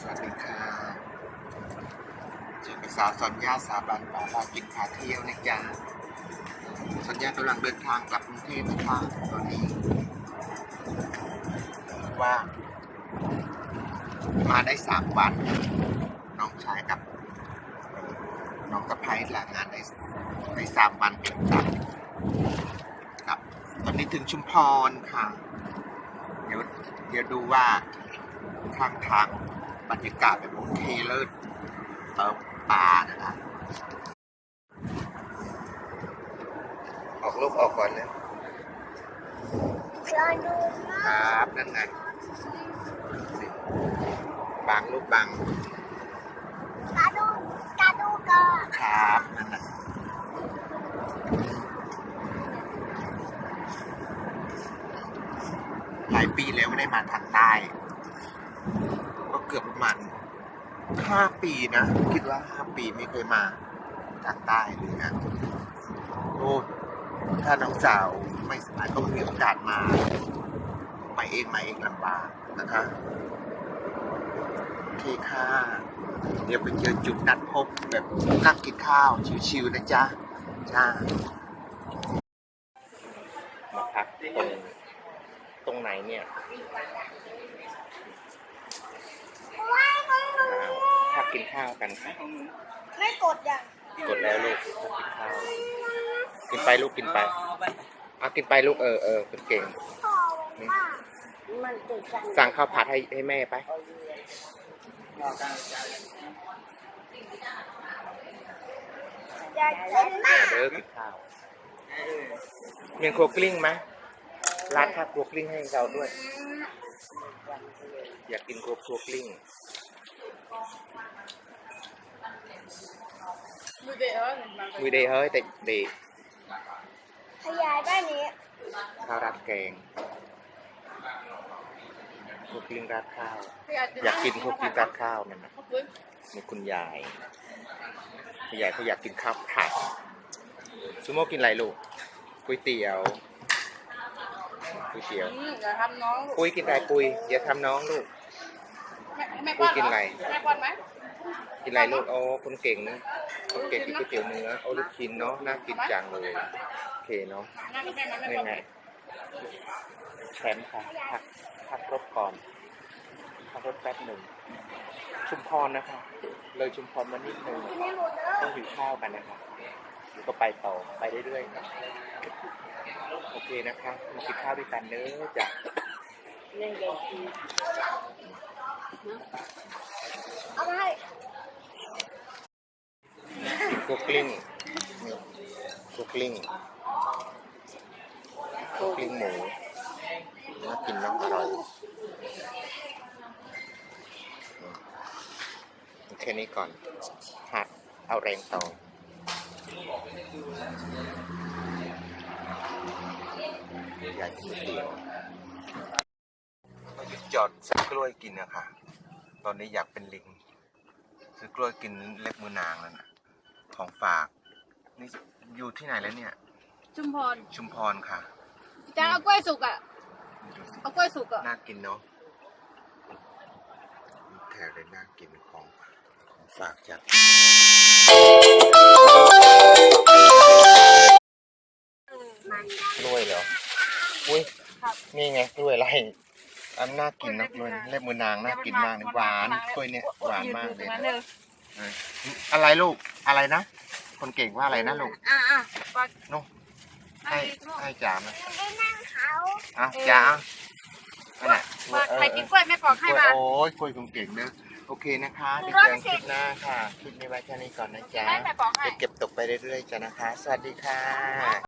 สวัสดีค่ะเจอกับสาวสัญญาสาบันป่าพากินพาเที่ยวนะจ๊ะสัญญากำลังเดินทางกลับกรุงเทพนะคะตอนนี้ ว่า มาได้สามวัน น้องชายกับ น้องสะพ้ายลางานได้ได้สามวันเต็มจัดครับ ตอนนี้ถึงชุมพรค่ะ เดี๋ยวเดี๋ยวดูว่าข้างทาง บรรยากาศแบบโอเคเลิศเติมป่านะคะออกลูกออกก่อนเลยรอดูมากครับนั่นไงบางลูกบางกระดูกกระดูกก่อนครับนั่นน่ะหลายปีแล้วไม่ได้มาทางใต้ ก็เกือบประมาณห้าปีนะ คิดว่าห้าปีไม่เคยมาทางใต้เลยนะโอ้ถ้าน้องสาวไม่สบายก็ไม่มีโอกาสมาไปเองมาเองลำบากนะคะโอเคค่ะ เดี๋ยวไปเจอจุดนัดพบแบบนั่งกินข้าวชิวๆนะจ๊ะจ้ามาพักตรงตรงไหนเนี่ย ว้ายของหนู พั กกินข้าวกันค่ะไม่กดอย่างกดแล้วลูกพักกินข้าว กินไปลูกกินไปเอากินไปลูกเออเออเป็นเก่งพอว่ามันติดกันสั่งข้าวผัดให้ให้แม่ไปอยากเล่นมากเด้อกินข้าวเมียงครัวกลิ้งไหมร้านข้าวครัวกลิ้งให้เราด้วย อยากกินครัวครัวกลิ้ง มือเดย์เฮ้ยแต่เดย์ขยายด้านนี้ข้าวราดแกงครัวกลิ้งราดข้าว อยากกินครัวกลิ้งราดข้าวนั่นนะมีคุณยายคุณยายเขาอยากกินข้าวผัดซูโม่กินอะไรลูกก๋วยเตี๋ยวก๋วยเตี๋ยวอืมอย่าทำน้องลูกปุ้ยกินอะไรปุ้ยอย่าทำน้องลูกแม่แม่ป้อนกินอะไรแม่ป้อนไหม กินไรลูกโอ้คนเก่งนะคนเก่งกินก๋วยเตี๋ยวเนื้อโอ้ลูกชิ้นเนาะน่ากินจังเลยโอเคเนาะนี่ไงแชมป์ค่ะพักพักรถก่อนพักรถแป๊บหนึ่งชุมพรนะคะ เลยชุมพรมานิดหนึ่งกินให้หมดเลยต้องหิวข้าวกันนะคะก็ไปต่อไปเรื่อยๆครับโอเคนะคะมากินข้าวด้วยกันเนื้อะจ้ะ เอามาให้คุกลิ้งคุกลิ้งคุกลิ้งหมูน่ากินน้องอร่อยอืมแค่นี้ก่อนหัดเอาแรงต่ออยากกินเตี๋ยวหยุดจอดซื้อกล้วยกินนะคะ ตอนนี้อยากเป็นลิงซื้อกล้วยกินเล็บมือนางแล้วนะของฝาก นี่อยู่ที่ไหนแล้วเนี่ย ชุมพรชุมพรค่ะจานเอากล้วยสุกอะ ดูสิเอากล้วยสุกอะ น่ากินเนาะแถวเลยน่ากินของของฝากจาก กล้วยเหรอ อุ้ยนี่ไงกล้วยไร อันน่ากินนะกล้วยเล็บมือนางน่ากินมากเลยหวานกล้วยเนี่ยหวานมากเลยนนะเลยเอออะไรลูกอะไรนะ คนเก่งว่าอะไรนะลูกอะอะปากนู่นให้ให้จ๋ามาได้นั่งเขาอะจ๋าอันไหนปากใครกินกล้วยแม่ปอกให้มาโอ้ยคุยคนเก่งเนอะโอเคนะคะเดี๋ยวเจอกันคลิปหน้าค่ะคลิปนี้ไว้แค่นี้ก่อนนะจ๊ะให้แม่ปอกให้เดี๋ยวเก็บตกไปเรื่อยๆจ้ะนะคะ สวัสดีค่ะ